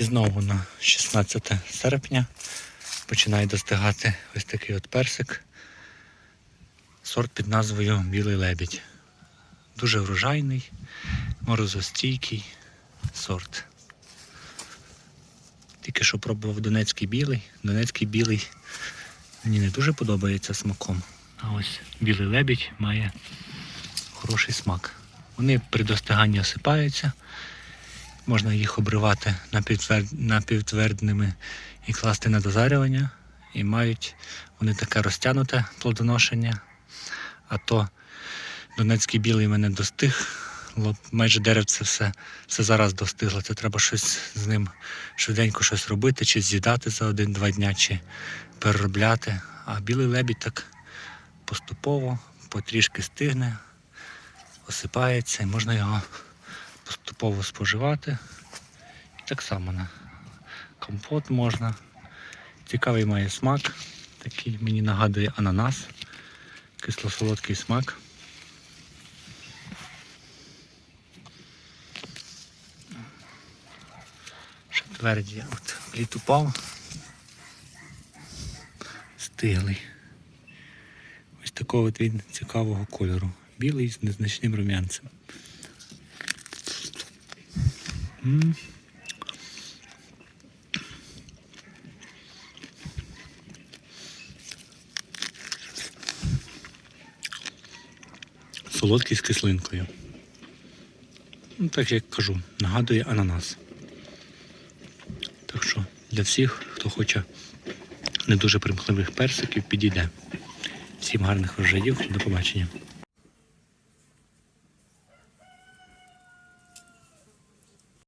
І знову на 16 серпня починає достигати ось такий от персик. Сорт під назвою Білий лебідь. Дуже врожайний, морозостійкий сорт. Тільки що пробував Донецький білий. Донецький білий мені не дуже подобається смаком. А ось білий лебідь має хороший смак. Вони при достиганні осипаються. Можна їх обривати напівтвер- напівтвердними і класти на дозарювання. І мають вони таке розтягнуте плодоношення. А то Донецький білий мене достиг. Майже деревце все, все зараз достигло. Це треба щось з ним швиденько щось робити, чи з'їдати за один-два дня, чи переробляти. А білий лебідь так поступово, потрішки стигне, осипається і можна його поступово споживати. І так само на компот можна. Цікавий має смак. Такий мені нагадує ананас. Кисло-солодкий смак. Ще тверді. От плід упав. Стиглий. Ось такого от він цікавого кольору. Білий з незначним рум'янцем. Солодкий з кислинкою. Ну, так як кажу, нагадує ананас. Так що для всіх, хто хоче не дуже примхливих персиків, підійде. Всім гарних врожаїв, до побачення.